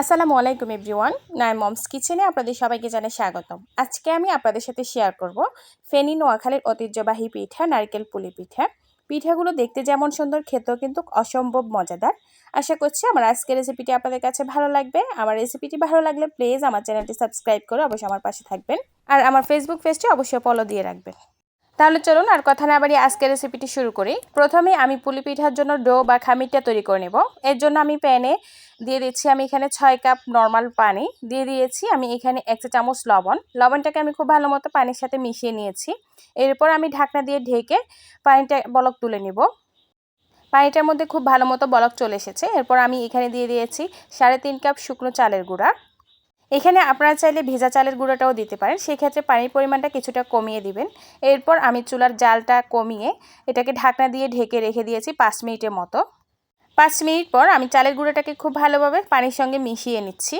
আসসালামু আলাইকুম এভরিওয়ান নয় মমস কিচেনে আপনাদের সবাইকে জানাই স্বাগতম। আজকে আমি আপনাদের সাথে শেয়ার করব ফেনী নোয়াখালীর ঐতিহ্যবাহী পিঠা, নারকেল পুলি পিঠা। পিঠাগুলো দেখতে যেমন সুন্দর, খেতেও কিন্তু অসম্ভব মজাদার। আশা করছি আমার আজকের রেসিপিটি আপনাদের কাছে ভালো লাগবে। আমার রেসিপিটি ভালো লাগলে প্লিজ আমার চ্যানেলটি সাবস্ক্রাইব করে অবশ্যই আমার পাশে থাকবেন। আর আমার ফেসবুক পেজটি অবশ্যই ফলো দিয়ে রাখবেন। তাহলে চলুন আর কথা না বাড়িয়ে আজকের রেসিপিটি শুরু করি। প্রথমে আমি পুলি পিঠার জন্য ডো বা খামিরটা তৈরি করে নেব। এর জন্য আমি প্যানে দিয়ে দিচ্ছি আমি এখানে ছয় কাপ নর্মাল পানি। দিয়ে দিয়েছি আমি এখানে এক চা চামচ লবণ। লবণটাকে আমি খুব ভালো মতো পানির সাথে মিশিয়ে নিয়েছি। এরপর আমি ঢাকনা দিয়ে ঢেকে পানিটা বলক তুলে নেব। পানিটার মধ্যে খুব ভালো মতো বলক চলে এসেছে। এরপর আমি এখানে দিয়ে দিয়েছি সাড়ে তিন কাপ শুকনো চালের গুঁড়া। এখানে আপনারা চাইলে ভেজা চালের গুঁড়োটাও দিতে পারেন। সেক্ষেত্রে পানির পরিমাণটা কিছুটা কমিয়ে দিবেন। এরপর আমি চুলার জালটা কমিয়ে এটাকে ঢাকনা দিয়ে ঢেকে রেখে দিয়েছি পাঁচ মিনিটের মতো। পাঁচ মিনিট পর আমি চালের গুঁড়োটাকে খুব ভালোভাবে পানির সঙ্গে মিশিয়ে নিচ্ছি।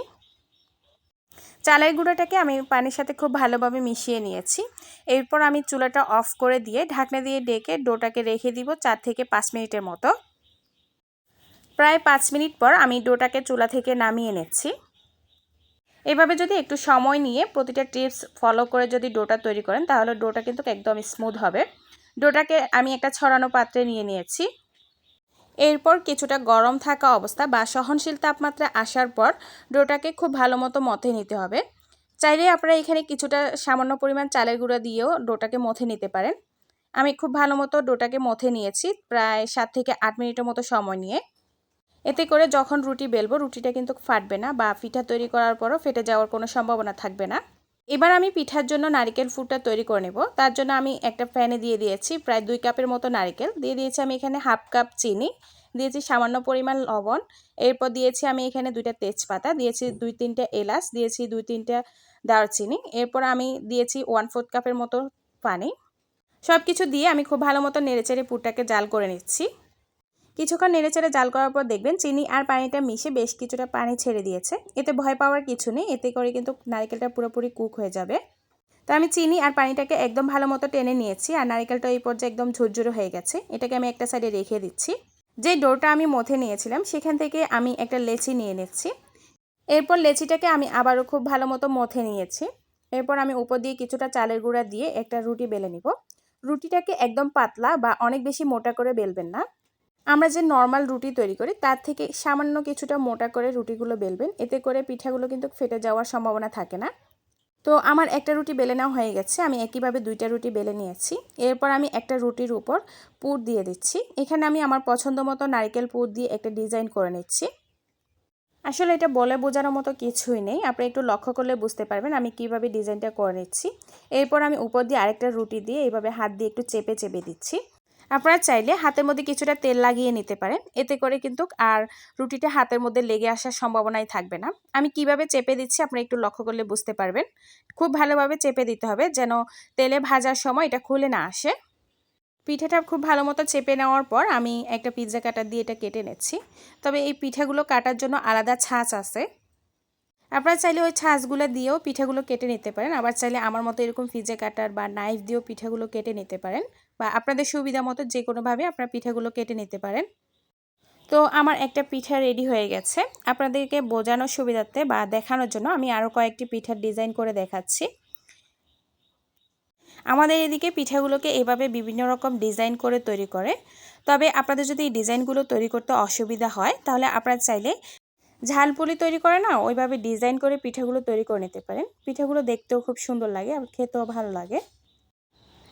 চালের গুঁড়োটাকে আমি পানির সাথে খুব ভালোভাবে মিশিয়ে নিয়েছি। এরপর আমি চুলাটা অফ করে দিয়ে ঢাকনা দিয়ে ডেকে ডোটাকে রেখে দিব চার থেকে পাঁচ মিনিটের মতো। প্রায় পাঁচ মিনিট পর আমি ডোটাকে চুলা থেকে নামিয়ে নিচ্ছি। এভাবে যদি একটু সময় নিয়ে প্রতিটা টিপস ফলো করে যদি ডোটা তৈরি করেন, তাহলে ডোটা কিন্তু একদম স্মুথ হবে। ডোটাকে আমি একটা ছড়ানো পাত্রে নিয়ে নিয়েছি। এরপর কিছুটা গরম থাকা অবস্থা বা সহনশীল তাপমাত্রা আসার পর ডোটাকে খুব ভালো মতো মথে নিতে হবে। চাইলে আপনারা এখানে কিছুটা সামান্য পরিমাণ চালের গুঁড়া দিয়েও ডোটাকে মথে নিতে পারেন। আমি খুব ভালো মতো ডোটাকে মথে নিয়েছি প্রায় সাত থেকে আট মিনিটের মতো সময় নিয়ে। এতে করে যখন রুটি বেলবো, রুটিটা কিন্তু ফাটবে না বা পিঠা তৈরি করার পরও ফেটে যাওয়ার কোনো সম্ভাবনা থাকবে না। এবার আমি পিঠার জন্য নারিকেল ফুটটা তৈরি করে নেব। তার জন্য আমি একটা প্যানে দিয়ে দিয়েছি প্রায় দুই কাপের মতো নারিকেল। দিয়ে দিয়েছি আমি এখানে হাফ কাপ চিনি, দিয়েছি সামান্য পরিমাণ লবণ। এরপর দিয়েছি আমি এখানে দুইটা তেজপাতা, দিয়েছি দুই তিনটা এলাচ, দিয়েছি দুই তিনটা দারচিনি। এরপর আমি দিয়েছি ওয়ান ফোর্থ কাপের মতো পানি। সব কিছু দিয়ে আমি খুব ভালো মতো নেড়েচেড়ে পুরটাকে জাল করে নিচ্ছি। কিছুক্ষণ নেড়েচেড়ে জাল করার পর দেখবেন চিনি আর পানিটা মিশে বেশ কিছুটা পানি ছেড়ে দিয়েছে। এতে ভয় পাওয়ার কিছু নেই, এতে করে কিন্তু নারিকেলটা পুরোপুরি কুক হয়ে যাবে। তো আমি চিনি আর পানিটাকে একদম ভালো মতো টেনে নিয়েছি আর নারিকেলটা এই পর্যায়ে একদম ঝুরঝুরো হয়ে গেছে। এটাকে আমি একটা সাইডে রেখে দিচ্ছি। যে ডোরটা আমি মথে নিয়েছিলাম, সেখান থেকে আমি একটা লেচি নিয়ে নিচ্ছি। এরপর লেচিটাকে আমি আবারও খুব ভালো মতো মথে নিয়েছি। এরপর আমি উপর দিয়ে কিছুটা চালের গুঁড়া দিয়ে একটা রুটি বেলে নিব। রুটিটাকে একদম পাতলা বা অনেক বেশি মোটা করে বেলবেন না। আমরা যে নর্মাল রুটি তৈরি করি, তার থেকে সামান্য কিছুটা মোটা করে রুটিগুলো বেলবেন। এতে করে পিঠাগুলো কিন্তু ফেটে যাওয়ার সম্ভাবনা থাকে না। তো আমার একটা রুটি বেলে নেওয়া হয়ে গেছে। আমি একইভাবে দুইটা রুটি বেলে নিয়েছি। এরপর আমি একটা রুটির উপর পুর দিয়ে দিচ্ছি। এখানে আমি আমার পছন্দ মতো নারকেল পুর দিয়ে একটা ডিজাইন করে নিচ্ছি। আসলে এটা বলে বোঝানোর মতো কিছুই নেই। আপনি একটু লক্ষ্য করলে বুঝতে পারবেন আমি কীভাবে ডিজাইনটা করে নিচ্ছি। এরপর আমি উপর দিয়ে আরেকটা রুটি দিয়ে এইভাবে হাত দিয়ে একটু চেপে চেপে দিচ্ছি। আপনারা চাইলে হাতের মধ্যে কিছুটা তেল লাগিয়ে নিতে পারেন। এতে করে কিন্তু আর রুটিটা হাতের মধ্যে লেগে আসার সম্ভাবনাই থাকবে না। আমি কীভাবে চেপে দিচ্ছি আপনারা একটু লক্ষ্য করলে বুঝতে পারবেন। খুব ভালোভাবে চেপে দিতে হবে যেন তেলে ভাজার সময় এটা খুলে না আসে। পিঠাটা খুব ভালো মতো চেপে নেওয়ার পর আমি একটা পিৎজা কাটার দিয়ে এটা কেটে নিচ্ছি। তবে এই পিঠাগুলো কাটার জন্য আলাদা ছাঁচ আছে। আপনারা চাইলে ওই ছাঁচগুলো দিয়েও পিঠাগুলো কেটে নিতে পারেন। আবার চাইলে আমার মতো এরকম ফিজে কাটার বা নাইফ দিয়েও পিঠাগুলো কেটে নিতে পারেন বা আপনাদের সুবিধা মতো যে কোনোভাবে আপনারা পিঠাগুলো কেটে নিতে পারেন। তো আমার একটা পিঠা রেডি হয়ে গেছে। আপনাদেরকে বোঝানোর সুবিধার্থে বা দেখানোর জন্য আমি আরও কয়েকটি পিঠার ডিজাইন করে দেখাচ্ছি। আমাদের এদিকে পিঠাগুলোকে এভাবে বিভিন্ন রকম ডিজাইন করে তৈরি করে। তবে আপনাদের যদি এই ডিজাইনগুলো তৈরি করতে অসুবিধা হয়, তাহলে আপনারা চাইলে ঝালপুলি তৈরি করে না, ওইভাবে ডিজাইন করে পিঠাগুলো তৈরি করে নিতে পারেন। পিঠাগুলো দেখতেও খুব সুন্দর লাগে, আর খেতেও ভালো লাগে।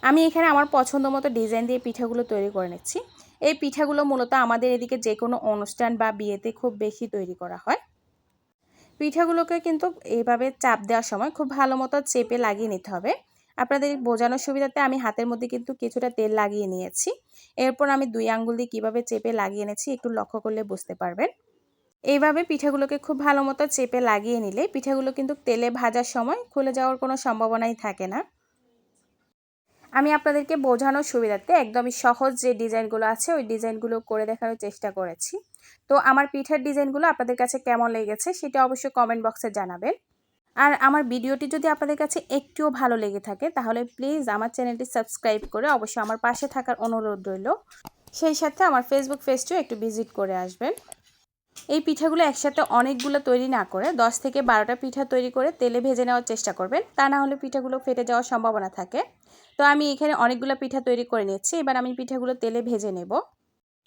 আমি এখানে আমার পছন্দ মতো ডিজাইন দিয়ে পিঠাগুলো তৈরি করে নিচ্ছি। এই পিঠাগুলো মূলত আমাদের এদিকে যে কোনো অনুষ্ঠান বা বিয়েতে খুব বেশি তৈরি করা হয়। পিঠাগুলোকে কিন্তু এইভাবে চাপ দেওয়ার সময় খুব ভালো মতো চেপে লাগিয়ে নিতে হবে। আপনাদের বোঝানোর সুবিধাতে আমি হাতের মধ্যে কিন্তু কিছুটা তেল লাগিয়ে নিয়েছি। এরপর আমি দুই আঙ্গুল দিয়ে কীভাবে চেপে লাগিয়ে এনেছি একটু লক্ষ্য করলে বুঝতে পারবেন। এইভাবে পিঠাগুলোকে খুব ভালো মতো চেপে লাগিয়ে নিলে পিঠাগুলো কিন্তু তেলে ভাজার সময় খুলে যাওয়ার কোনো সম্ভাবনাই থাকে না। আমি আপনাদেরকে বোঝানোর সুবিধার্থে একদমই সহজ যে ডিজাইনগুলো আছে, ওই ডিজাইনগুলো করে দেখানোর চেষ্টা করেছি। তো আমার পিঠার ডিজাইনগুলো আপনাদের কাছে কেমন লেগেছে সেটা অবশ্যই কমেন্ট বক্সে জানাবেন। আর আমার ভিডিওটি যদি আপনাদের কাছে একটুও ভালো লেগে থাকে, তাহলে প্লিজ আমার চ্যানেলটি সাবস্ক্রাইব করে অবশ্যই আমার পাশে থাকার অনুরোধ রইল। সেই সাথে আমার ফেসবুক পেজটিও একটু ভিজিট করে আসবেন। এই পিঠাগুলো একসাথে অনেকগুলো তৈরি না করে দশ থেকে বারোটা পিঠা তৈরি করে তেলে ভেজে নেওয়ার চেষ্টা করবেন। তা না হলে পিঠাগুলো ফেটে যাওয়ার সম্ভাবনা থাকে। তো আমি এখানে অনেকগুলো পিঠা তৈরি করে নিচ্ছি এবার আমি পিঠাগুলো তেলে ভেজে নেব।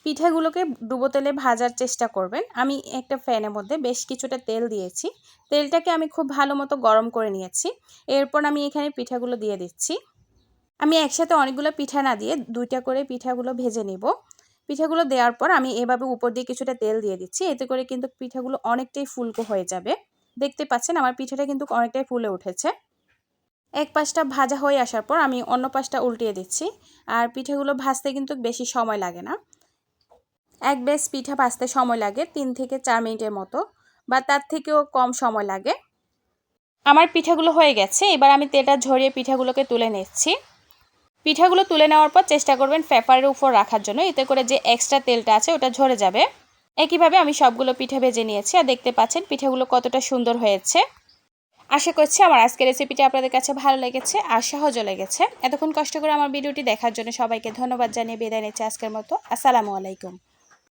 পিঠাগুলোকে ডুবো তেলে ভাজার চেষ্টা করবেন। আমি একটা ফ্যানের মধ্যে বেশ কিছুটা তেল দিয়েছি। তেলটাকে আমি খুব ভালো মতো গরম করে নিয়েছি। এরপর আমি এখানে পিঠাগুলো দিয়ে দিচ্ছি। আমি একসাথে অনেকগুলো পিঠা না দিয়ে দুইটা করে পিঠাগুলো ভেজে নেব। পিঠাগুলো দেওয়ার পর আমি এভাবে উপর দিয়ে কিছুটা তেল দিয়ে দিচ্ছি। এতে করে কিন্তু পিঠাগুলো অনেকটাই ফুলকো হয়ে যাবে। দেখতে পাচ্ছেন আমার পিঠাটা কিন্তু অনেকটাই ফুলে উঠেছে। এক পাশটা ভাজা হয়ে আসার পর আমি অন্য পাশটা উল্টিয়ে দিচ্ছি। আর পিঠাগুলো ভাজতে কিন্তু বেশি সময় লাগে না। এক বেশ পিঠা ভাজতে সময় লাগে, তিন থেকে চার মিনিটের মতো, বা তার থেকেও কম সময় লাগে। আমার পিঠাগুলো হয়ে গেছে। এবার আমি তেলটা ঝরিয়ে পিঠাগুলোকে তুলে নিচ্ছি। পিঠাগুলো তুলে নেওয়ার পর চেষ্টা করবেন ফেফারের উপর রাখার জন্য। এতে করে যে এক্সট্রা তেলটা আছে ওটা ঝরে যাবে। একইভাবে আমি সবগুলো পিঠা ভেজে নিয়েছি আর দেখতে পাচ্ছেন পিঠাগুলো কতটা সুন্দর হয়েছে। আশা করছি আমার আজকের রেসিপিটা আপনাদের কাছে ভালো লেগেছে আর সহজও লেগেছে। এতক্ষণ কষ্ট করে আমার ভিডিওটি দেখার জন্য সবাইকে ধন্যবাদ জানিয়ে বিদায় নিচ্ছি আজকের মতো। আসসালামু আলাইকুম।